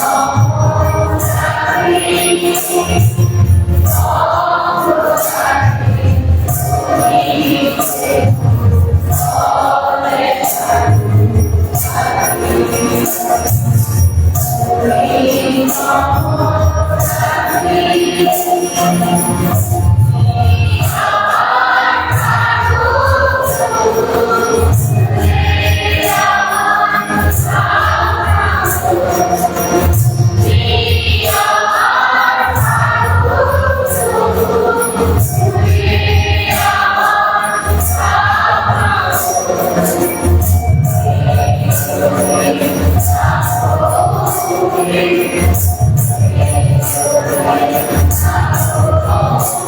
Oh.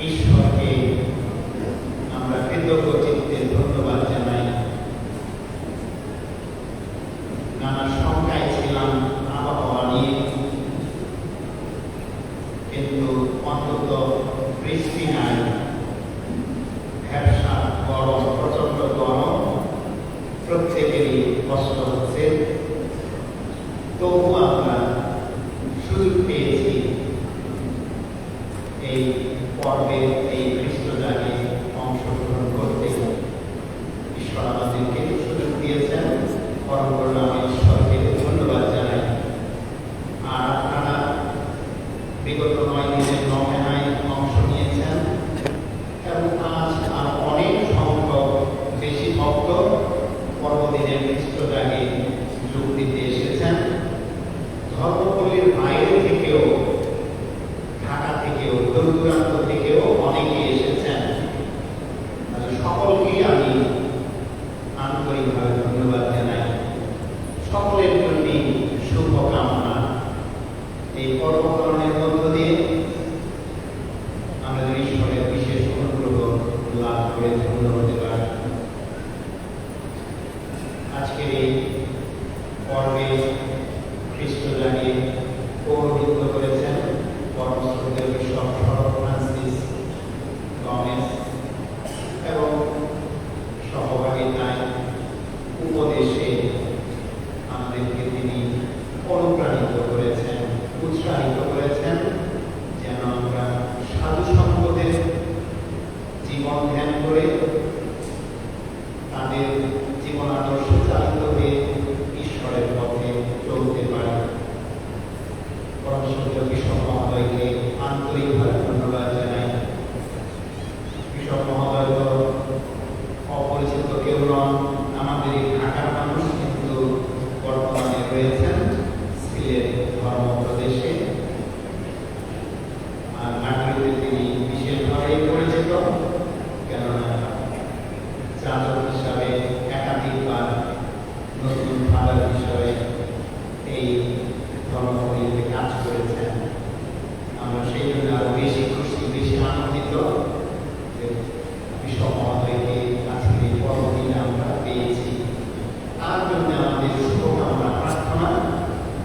ঈশ্বরকে আমরা কৃতজ্ঞতা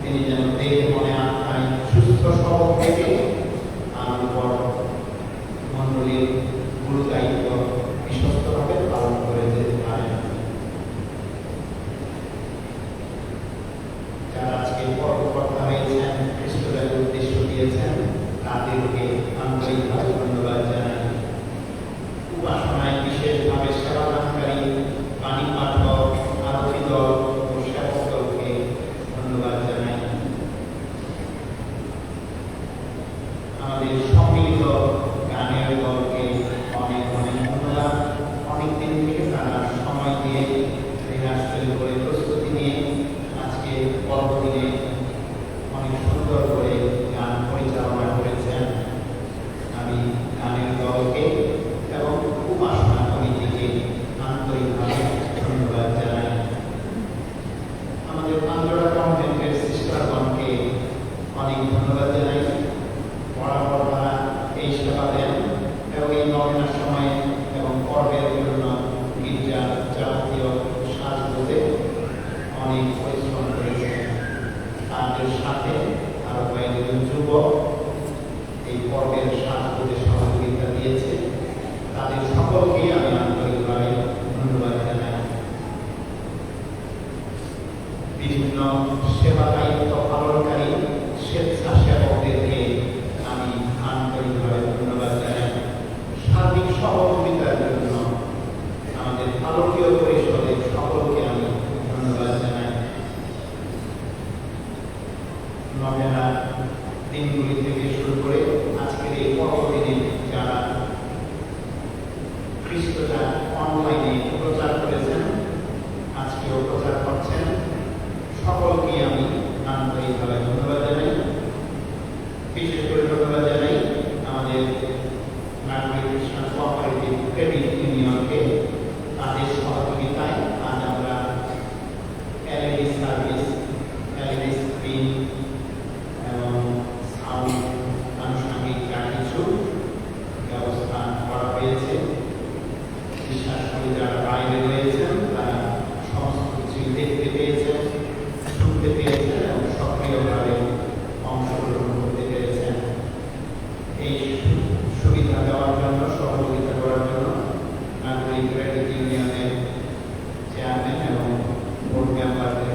তিনি যেন দেহ মনে আত্মায় সুস্থ সবল থেকে আমার মণ্ডলীর গুরু দায়িত্ব একজন যুবক এই পর্বের সাহায্যে সহযোগিতা দিয়েছে। তাদের সকলকেই আমি আন্তরিকভাবে ধন্যবাদ জানাই। বিভিন্ন সেবা দায়িত্ব এই সুবিধা দেওয়ার জন্য সহযোগিতা করার জন্য এবং বোর্ড মেম্বারদের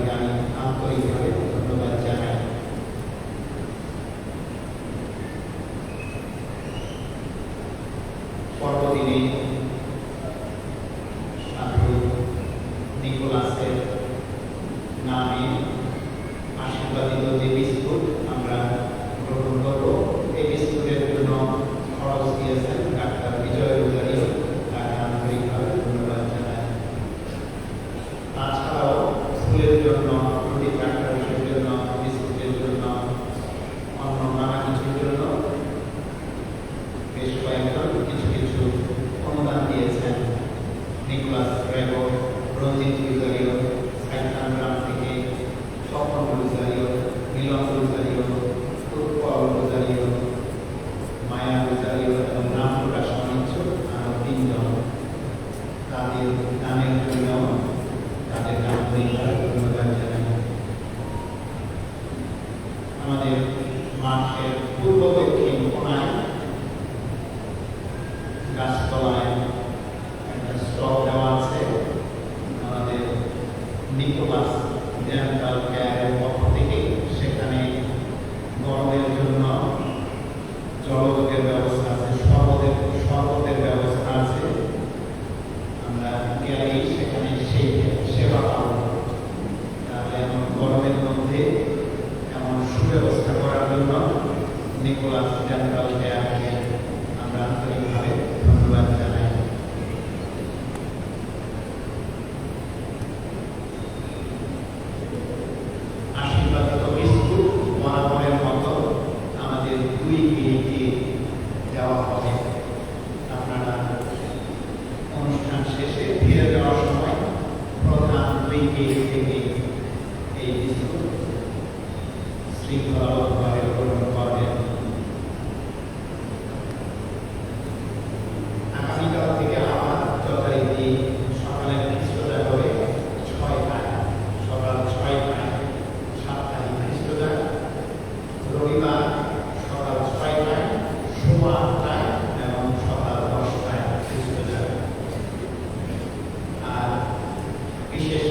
বিশেষ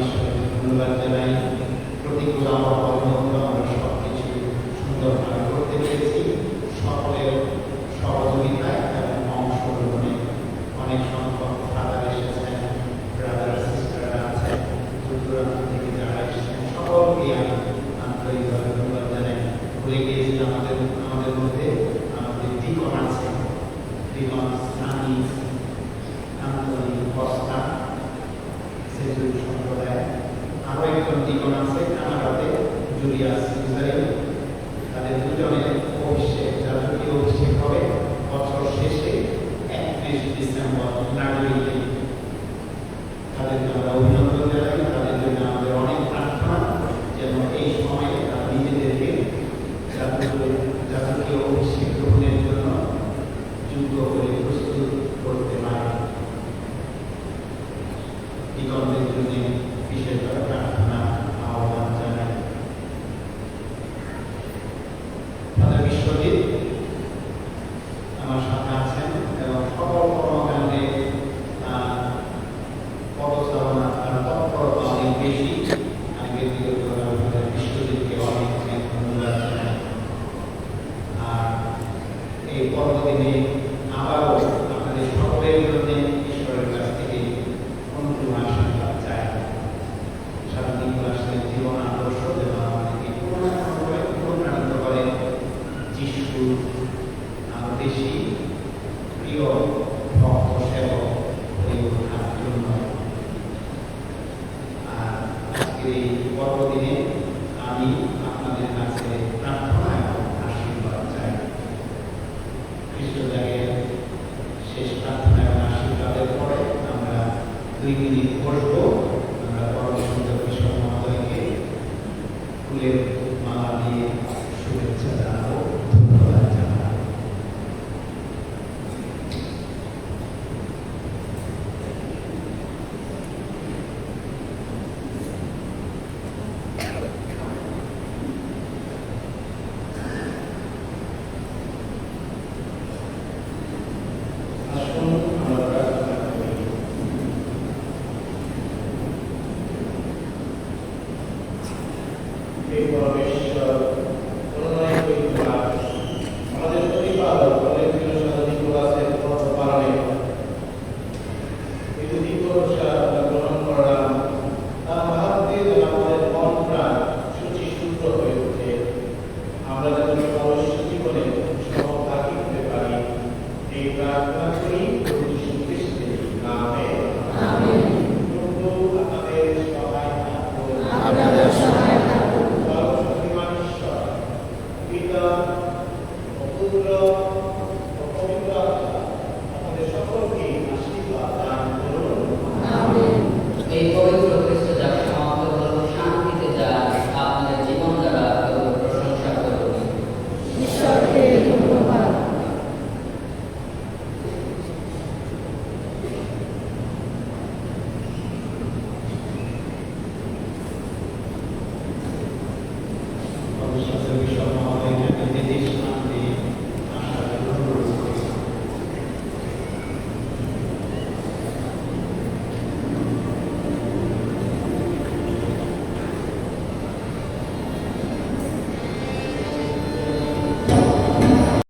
ঈশ্বরকে ধন্যবাদ জানাই প্রতিকূল আবহাওয়ার প্রার্থনা এবং আশীর্বাদের পরে আমরা দুই মিনিট বসব। আমরা পরমসুন্দর কৃষ্ণ মহোদয়কে ফুলের মালা দিয়ে শুভেচ্ছা জানাব।